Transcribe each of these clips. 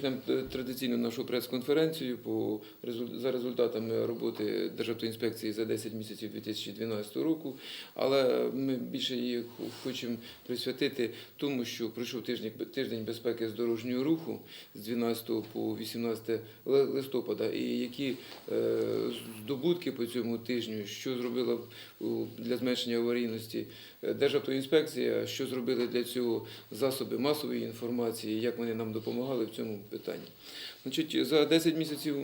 почнемо е, традиційно нашу прес-конференцію по за результатами роботи Державтоінспекції за 10 місяців 2012 року. Але ми більше її хочемо присвятити тому, що пройшов тиждень, тиждень безпеки з дорожнього руху з 12 по 18 ли- листопада, і які е, здобутки по цьому тижню, що зробила для зменшення аварійності е, Державтоінспекція, що зробили для цього засоби масової інформації, як вони нам допомагали в цьому питанні. Значить, за 10 місяців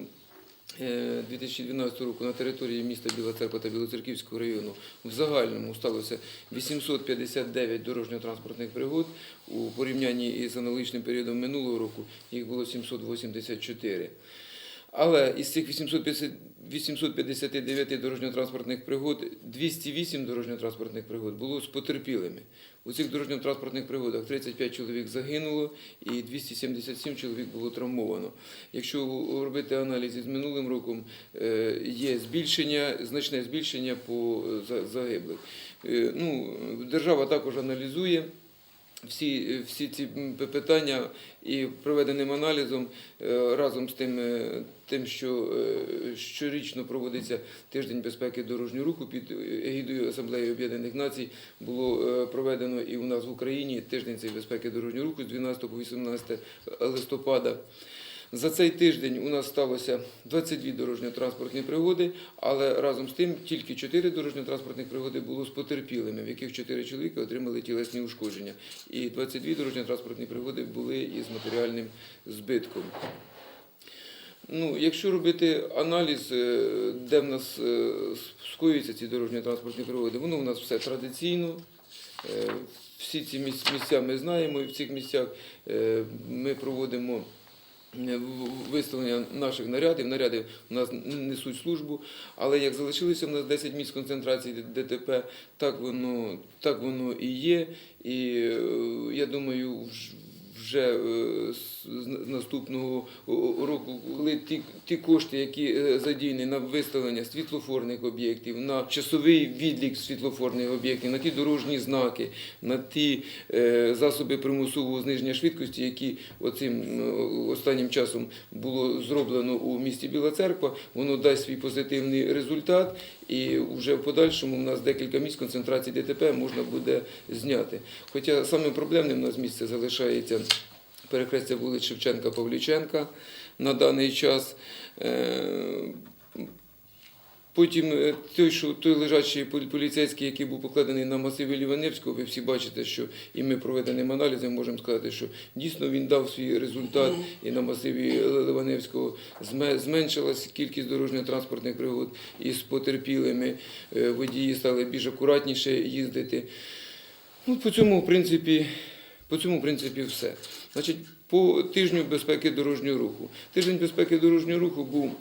е, 2012 року на території міста Біла Церква та Білоцерківського району в загальному сталося 859 дорожньо-транспортних пригод. У порівнянні із аналогічним періодом минулого року їх було 784. Але із цих 850 859 дорожньо-транспортних пригод 208 дорожньо-транспортних пригод було з потерпілими. У цих дорожньо-транспортних пригодах 35 чоловік загинуло і 277 чоловік було травмовано. Якщо робити аналіз із минулим роком, е, є збільшення, значне збільшення по е, за- загиблих. Е, Ну, держава також аналізує всі, всі ці питання і проведеним аналізом е, разом з тим, е, тим, що е, щорічно проводиться тиждень безпеки дорожнього руху під егідою Асамблеї Об'єднаних Націй, було проведено і у нас в Україні тиждень цієї безпеки дорожнього руху з 12 по 18 листопада. За цей тиждень у нас сталося 22 дорожньо-транспортні пригоди, але разом з тим тільки 4 дорожньо-транспортних пригоди було з потерпілими, в яких 4 чоловіка отримали тілесні ушкодження. І 22 дорожньо-транспортні пригоди були із матеріальним збитком. Ну, якщо робити аналіз, е, де в нас е, скоюються ці дорожньо-транспортні пригоди, воно у нас все традиційно. Е, Всі ці місця ми знаємо, і в цих місцях ми проводимо виставлення наших нарядів. Наряди у нас несуть службу, але як залишилося в нас 10 місць концентрації ДТП, так воно, так воно і є. І е, я думаю, вже е, з наступного року, коли ті, ті кошти, які е, задіяні на виставлення світлофорних об'єктів, на часовий відлік світлофорних об'єктів, на ті дорожні знаки, на ті е, засоби примусового зниження швидкості, які оцим останнім часом було зроблено у місті Біла Церква, воно дасть свій позитивний результат, і вже в подальшому у нас декілька місць концентрації ДТП можна буде зняти. Хоча самим проблемним у нас місце залишається перехрестя вулиць Шевченка Павліченка на даний час. Е, Потім е, той, що той лежачий поліцейський, який був покладений на масиві Ліваневського, ви всі бачите, що і ми проведеним аналізом можемо сказати, що дійсно він дав свій результат, і на масиві Ливаневського зме- зменшилась кількість дорожньо-транспортних пригод із потерпілими. Е, Водії стали більш акуратніше їздити. Ну, по цьому, в принципі, по цьому, в принципі, все. Значить, по тижню безпеки дорожнього руху. Тиждень безпеки дорожнього руху був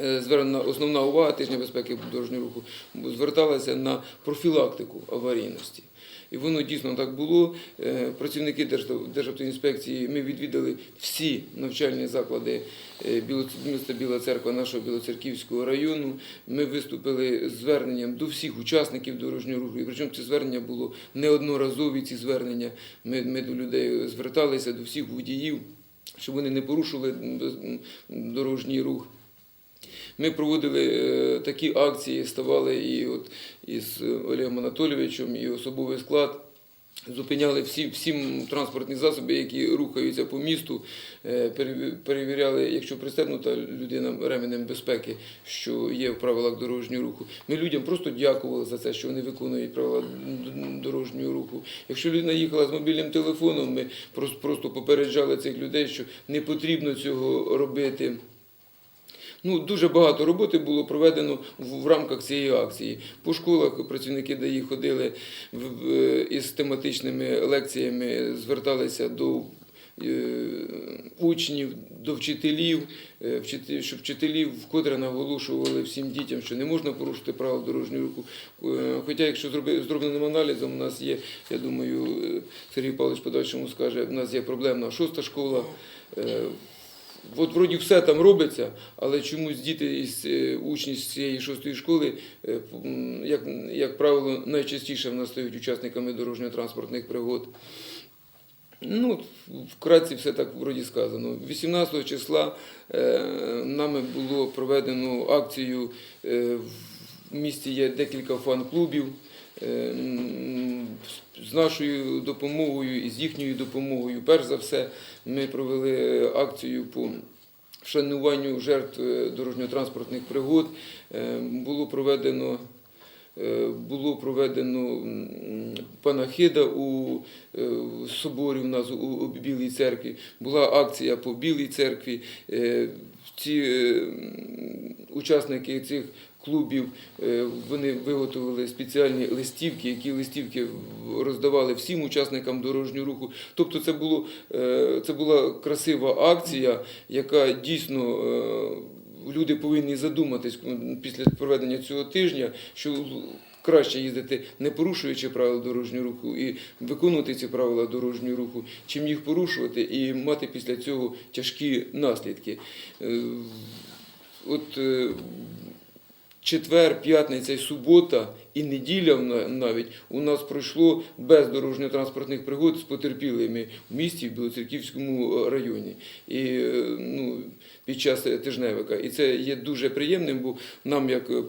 е, звернена основна увага тижня безпеки дорожнього руху зверталася на профілактику аварійності. І воно дійсно так було. Е, Працівники Держав- Державтоінспекції ми відвідали всі навчальні заклади е, міста Біла Церква, нашого Білоцерківського району. Ми виступили з зверненням до всіх учасників дорожнього руху. І причому це звернення було неодноразові. Ці звернення. Ми, ми до людей зверталися, до всіх водіїв, щоб вони не порушили дорожній рух. Ми проводили е, такі акції, ставали і от із Олегом Анатолійовичем, і особовий склад. Зупиняли всі, всі транспортні засоби, які рухаються по місту, е, перевіряли, якщо пристебнута людина ременем безпеки, що є в правилах дорожнього руху. Ми людям просто дякували за це, що вони виконують правила дорожнього руху. Якщо людина їхала з мобільним телефоном, ми просто попереджали цих людей, що не потрібно цього робити. Ну, дуже багато роботи було проведено в, рамках цієї акції. По школах працівники ДАІ ходили в, із тематичними лекціями, зверталися до е, учнів, до вчителів, е, щоб вчителі вкотре наголошували всім дітям, що не можна порушити правила дорожнього руху. Е, Хоча, якщо зробленим аналізом, у нас є, я думаю, е, Сергій Павлович подальшому скаже, у нас є проблемна шоста школа. От вроді все там робиться, але чомусь діти із е, учні з цієї шостої школи, е, як, як правило, найчастіше в нас стають учасниками дорожньо-транспортних пригод. Ну, вкратці все так вроді сказано. 18 числа е, нами було проведено акцію. В місті є декілька фан-клубів. Е, з нашою допомогою і з їхньою допомогою, перш за все, ми провели акцію по вшануванню жертв е, дорожньо-транспортних пригод. Е, Було проведено було проведено панахида у соборі у нас у, Білій церкві. Була акція по Білій церкві. Ці учасники цих клубів е, вони виготовили спеціальні листівки, які листівки роздавали всім учасникам дорожнього руху. Тобто, це було е, це була красива акція, яка дійсно. е, Люди повинні задуматись після проведення цього тижня, що краще їздити не порушуючи правила дорожнього руху і виконувати ці правила дорожнього руху, чим їх порушувати і мати після цього тяжкі наслідки. От четвер, п'ятниця і субота і неділя навіть у нас пройшло без дорожньо-транспортних пригод з потерпілими в місті в Білоцерківському районі. І е, ну, під час тижневика. І це є дуже приємним, бо нам як. е,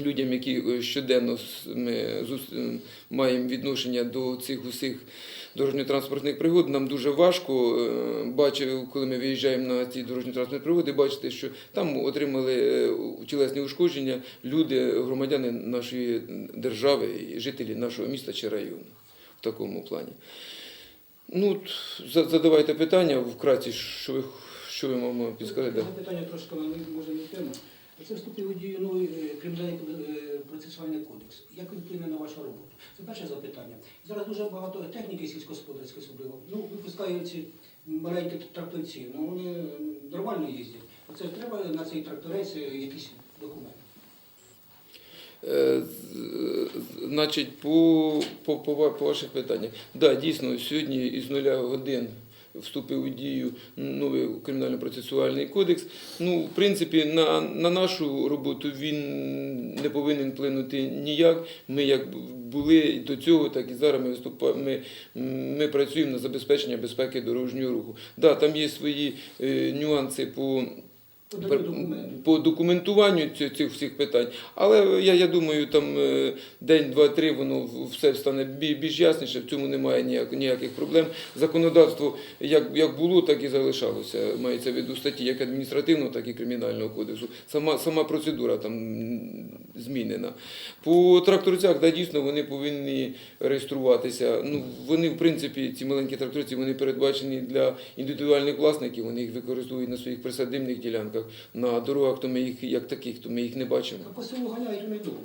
Людям, які е, щоденно ми маємо відношення до цих усіх дорожньо-транспортних пригод, нам дуже важко е, бачив, коли ми виїжджаємо на ці дорожньо-транспортні пригоди, бачити, що там отримали е, тілесні ушкодження люди, громадяни нашої держави жителі нашого міста чи району в такому плані. Ну, задавайте питання вкратці, що ви, що ви маємо підсказати. Питання трошки може не тема. Це вступив у дію новий е, кримінальний е, процесуальний кодекс. Як він вплине на вашу роботу? Це перше запитання. Зараз дуже багато техніки сільськогосподарської особливо. Ну, випускають ці маленькі тракторці, ну вони е, нормально їздять. Оце треба на цей тракторець якісь документи. Значить, по, по, по, по ваших питаннях. Да, дійсно, сьогодні із нуля годин вступив у дію новий кримінально-процесуальний кодекс. Ну, в принципі, на, на нашу роботу він не повинен вплинути ніяк. Ми як були до цього, так і зараз ми виступаємо. Ми, ми працюємо на забезпечення безпеки дорожнього руху. Да, там є свої е, нюанси по. По документуванню цих, всіх питань. Але я, я думаю, там е, день, два, три воно все стане бі- більш ясніше, в цьому немає ніяк, ніяких проблем. Законодавство як, як було, так і залишалося. Мається в виду статті як адміністративного, так і кримінального кодексу. Сама, сама процедура там змінена. По тракторцях, да, дійсно, вони повинні реєструватися. Ну, вони, в принципі, ці маленькі тракторці, вони передбачені для індивідуальних власників, вони їх використовують на своїх присадибних ділянках. На дорогах, то ми їх як таких, то ми їх не бачимо. А по селу ганяють вони довго.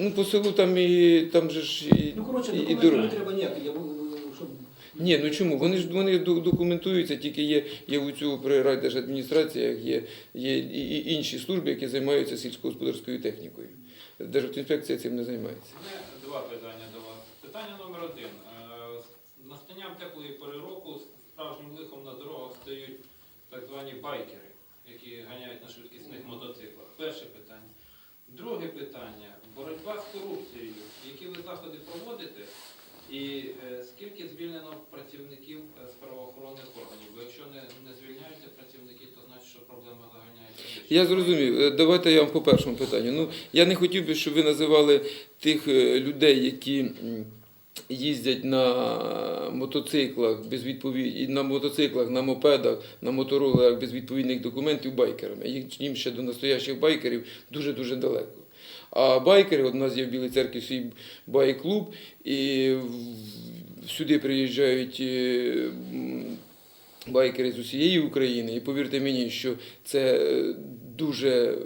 Ну, по селу там і там же ж і, Ну, коротше, і, дороги. не треба я, щоб... Ні, ну чому? Вони ж вони документуються, тільки є, є у цього при райдержадміністраціях, є, є і, інші служби, які займаються сільськогосподарською технікою. Державтоінспекція цим не займається. Два питання до вас. Питання номер один. Е, настанням теплої пори року справжнім лихом на дорогах стають так звані байкери, які ганяють на швидкісних мотоциклах. Перше питання. Друге питання боротьба з корупцією. Які ви заходи проводите? І е, скільки звільнено працівників е, з правоохоронних органів? Бо якщо не, не звільняються працівники, то значить, що проблема заганяється. Я зрозумів. Е, Давайте я вам по першому питанню. Ну, я не хотів би, щоб ви називали тих людей, які їздять на мотоциклах без відповіді, на мотоциклах, на мопедах, на моторолерах без відповідних документів байкерами. Їм ще до настоящих байкерів дуже-дуже далеко. А байкери, от у нас є в Білій церкві свій байк-клуб, і сюди приїжджають е, байкери з усієї України. І повірте мені, що це е, дуже. е,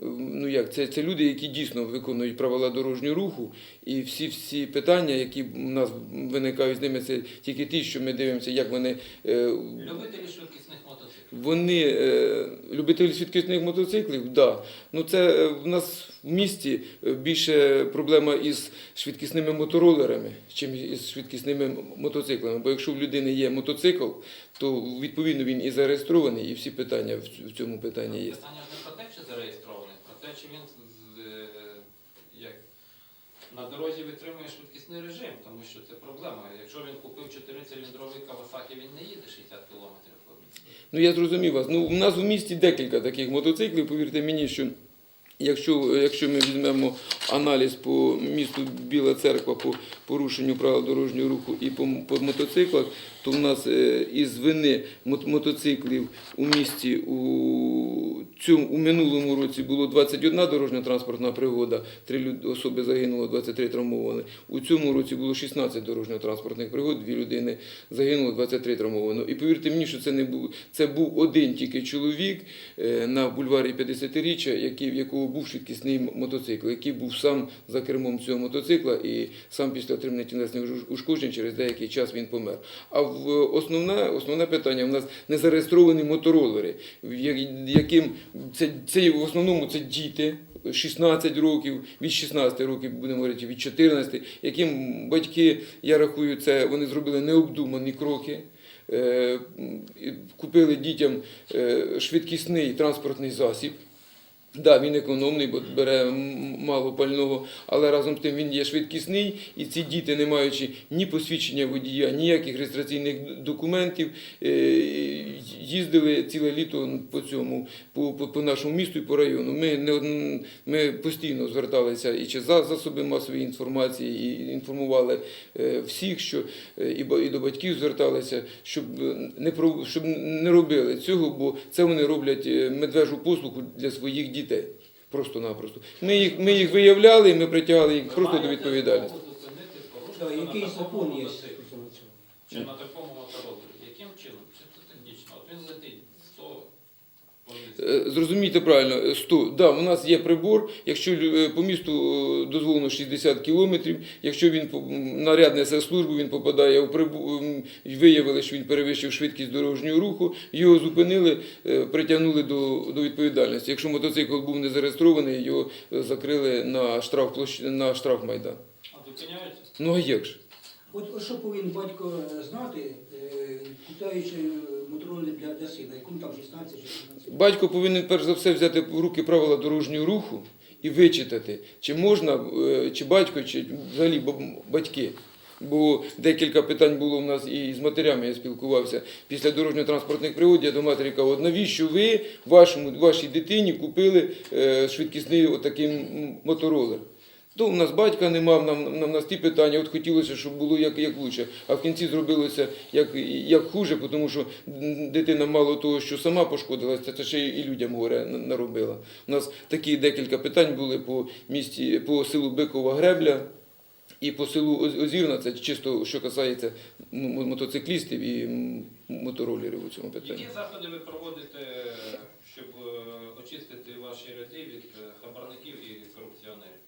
Ну як, це, це люди, які дійсно виконують правила дорожнього руху, і всі всі питання, які в нас виникають з ними, це тільки ті, що ми дивимося, як вони Любителі швидкісних мотоциклів. Вони е, любителі швидкісних мотоциклів, да. Ну це е, в нас в місті е, більше проблема із швидкісними моторолерами, чим із швидкісними мотоциклами. Бо якщо в людини є мотоцикл, то відповідно він і зареєстрований, і всі питання в цьому питанні є. Питання ж не про те, чи зареєстрований, про те, чи він на дорозі витримує швидкісний режим, тому що це проблема. Якщо він купив 4-циліндровий Кавасакі, він не їде 60 км по місту. Ну я зрозумів вас. Ну, у нас у місті декілька таких мотоциклів. Повірте мені, що якщо, якщо ми візьмемо аналіз по місту Біла Церква по порушенню правил дорожнього руху і по, по мотоциклах, то в нас е, із вини мотоциклів у місті у цьому у минулому році було 21 дорожня транспортна пригода, три особи загинуло, 23 травмовані. У цьому році було 16 дорожньо-транспортних пригод, дві людини загинуло, 23 травмовано. І повірте мені, що це не був це був один тільки чоловік е, на бульварі 50-річчя, який в якого був швидкісний мотоцикл, який був сам за кермом цього мотоцикла, і сам після отримання тілесних ушкоджень через деякий час він помер. А в основне, основне питання в нас не зареєстровані моторолери, яким це, це в основному це діти. 16 років, від 16 років, будемо говорити, від 14, яким батьки, я рахую, це вони зробили необдумані кроки. Е, Купили дітям е, швидкісний транспортний засіб. Да, він економний, бо бере мало пального, але разом з тим він є швидкісний, і ці діти, не маючи ні посвідчення водія, ніяких реєстраційних документів, е, їздили ціле літо по цьому, по, по, по нашому місту і по району. Ми, не, ми постійно зверталися і чи за засоби масової інформації, і інформували е, всіх, що е, і, і до батьків зверталися, щоб не щоб не робили цього, бо це вони роблять медвежу послугу для своїх дітей. Просто-напросто. Ми їх, ми їх виявляли, ми притягали їх просто до відповідальності. який закон є? Чи на такому моторолері? Яким чином? Чисто технічно. От він летить 100 по Е, Зрозумійте правильно, е, 100. Да, у нас є прибор. Якщо е, по місту е, дозволено 60 кілометрів, якщо він наряд несе службу, він попадає у прибор, виявили, що він перевищив швидкість дорожнього руху, його зупинили, е, притягнули до, до відповідальності. Якщо мотоцикл був не зареєстрований, його е, закрили на штраф площ... на штраф Майдан. А зупиняють? Ну а як ж? От що повинен батько е, знати, е, купляючи мотороллер для, для сина, якому там 16 чи 17 Батько повинен перш за все взяти в руки правила дорожнього руху і вичитати, чи можна, е, чи батько, чи взагалі батьки. Бо декілька питань було в нас і з матерями я спілкувався. Після дорожньо-транспортних пригод я до матері кажу, навіщо ви вашому, вашій дитині купили е, швидкісний отакий моторолер? То у нас батька не мав, нам, нам нас ті питання, от хотілося, щоб було як, як лучше. А в кінці зробилося як, як хуже, тому що дитина мало того, що сама пошкодилася, це ще і людям горе наробила. У нас такі декілька питань були по місті, по селу Бикова Гребля. І по селу Озірна, це чисто що касається мотоциклістів і моторолерів у цьому питанні. Які заходи ви проводите, щоб е, очистити ваші ряди від е, хабарників і корупціонерів?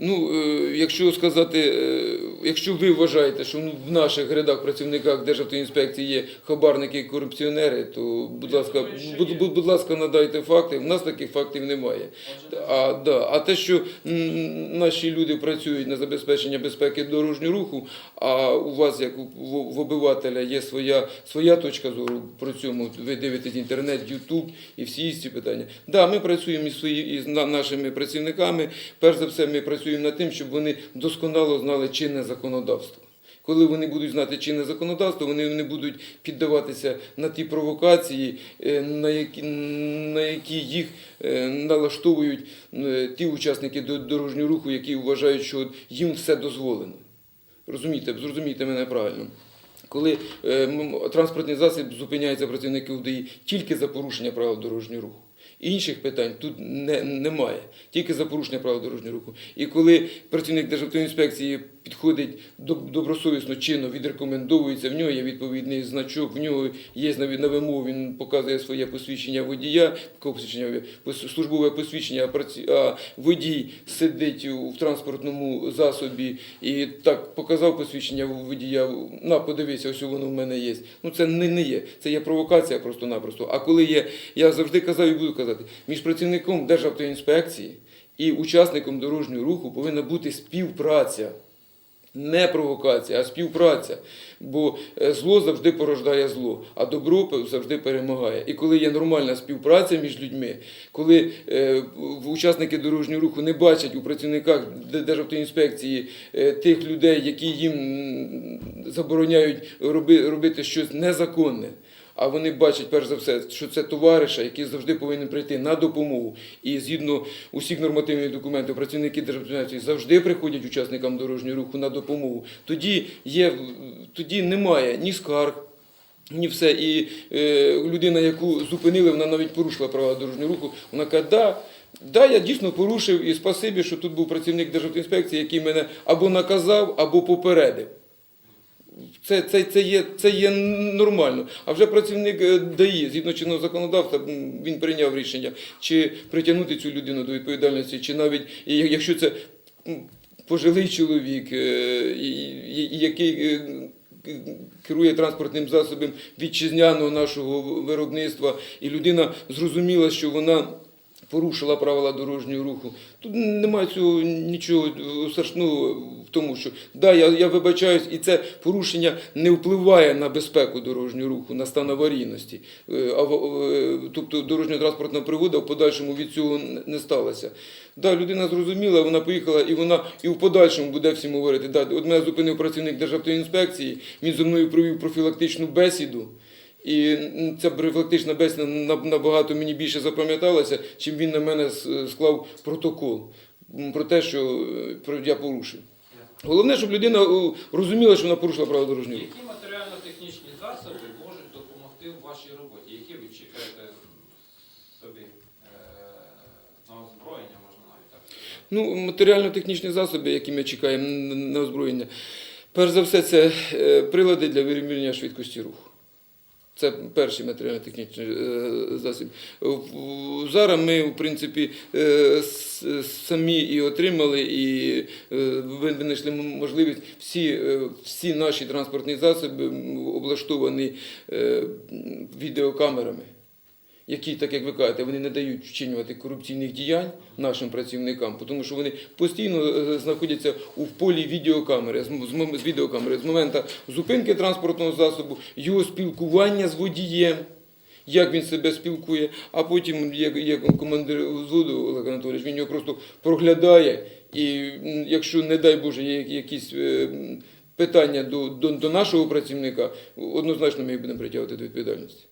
Ну, е, якщо сказати, е, якщо ви вважаєте, що ну, в наших рядах працівниках Державтоінспекції є хабарники і корупціонери, то будь ласка, будь, будь, будь ласка, надайте факти. У нас таких фактів немає. А, да, а те, що наші люди працюють на забезпечення безпеки дорожнього руху, а у вас, як у в, в обивателя, є своя, своя точка зору про цьому, ви дивитесь інтернет, Ютуб і всі ці питання. Да, ми працюємо із, свої, із нашими працівниками. Перш за все, ми працюємо над тим, щоб вони досконало знали чинне законодавство. Коли вони будуть знати чинне законодавство, вони не будуть піддаватися на ті провокації, е, на які, на які їх е, налаштовують е, ті учасники дорожнього руху, які вважають, що їм все дозволено. Розумієте, зрозумійте мене правильно. Коли транспортний засіб зупиняється працівників ДАІ тільки за порушення правил дорожнього руху. Інших питань тут не, немає, тільки за порушення правил дорожнього руху. І коли працівник Державтоінспекції підходить добросовісно, чинно відрекомендовується, в нього є відповідний значок, в нього є на, вимогу, він показує своє посвідчення водія, посвідчення, службове посвідчення, а, водій сидить в транспортному засобі і так показав посвідчення водія, на, подивися, ось воно в мене є. Ну це не, не є, це є провокація просто-напросто. А коли є, я завжди казав і буду казати, між працівником Державтоінспекції і учасником дорожнього руху повинна бути співпраця. Не провокація, а співпраця. Бо е, зло завжди порождає зло, а добро завжди перемагає. І коли є нормальна співпраця між людьми, коли е, учасники дорожнього руху не бачать у працівниках Державтоінспекції е, тих людей, які їм забороняють роби, робити щось незаконне. А вони бачать перш за все, що це товариша, який завжди повинен прийти на допомогу. І згідно усіх нормативних документів, працівники державної завжди приходять учасникам дорожнього руху на допомогу. Тоді є тоді немає ні скарг. Ні, все. І е, людина, яку зупинили, вона навіть порушила права дорожнього руху. Вона каже, да, да, я дійсно порушив, і спасибі, що тут був працівник Державної інспекції, який мене або наказав, або попередив. Це, це, це, є, це є нормально. А вже працівник е, ДАІ, згідно чинного законодавства, він прийняв рішення, чи притягнути цю людину до відповідальності, чи навіть якщо це пожилий чоловік, е, який е, керує транспортним засобом вітчизняного нашого виробництва, і людина зрозуміла, що вона порушила правила дорожнього руху. Тут немає цього нічого страшного в тому, що да, я, я вибачаюсь, і це порушення не впливає на безпеку дорожнього руху, на стан аварійності. Е, е, Тобто дорожньо-транспортна пригода в подальшому від цього не- сталося. Да, людина зрозуміла, вона поїхала, і вона і в подальшому буде всім говорити. Да, от мене зупинив працівник Державної інспекції, він зі мною провів профілактичну бесіду. І ця профілактична бесіда набагато мені більше запам'яталася, чим він на мене склав протокол про те, що е, я порушив. Головне, щоб людина розуміла, що вона порушила право дорожнього. Які матеріально-технічні засоби можуть допомогти в вашій роботі? Які ви чекаєте собі е, на озброєння, можна навіть так? Ну, матеріально-технічні засоби, які ми чекаємо на озброєння. Перш за все, це е, прилади для вимірювання швидкості руху. Це перший матеріально-технічний е, засіб. Зараз ми, в принципі, е, самі і отримали, і е, винайшли можливість всі, всі наші транспортні засоби облаштовані відеокамерами які, так як ви кажете, вони не дають вчинювати корупційних діянь нашим працівникам, тому що вони постійно е, знаходяться у полі відеокамери, з, відеокамери, з моменту зупинки транспортного засобу, його спілкування з водієм. Як він себе спілкує, а потім є командир взводу Олег Анатолійович, він його просто проглядає, і якщо, не дай Боже, є якісь е, питання до, до, до нашого працівника, однозначно ми їх будемо притягувати до відповідальності.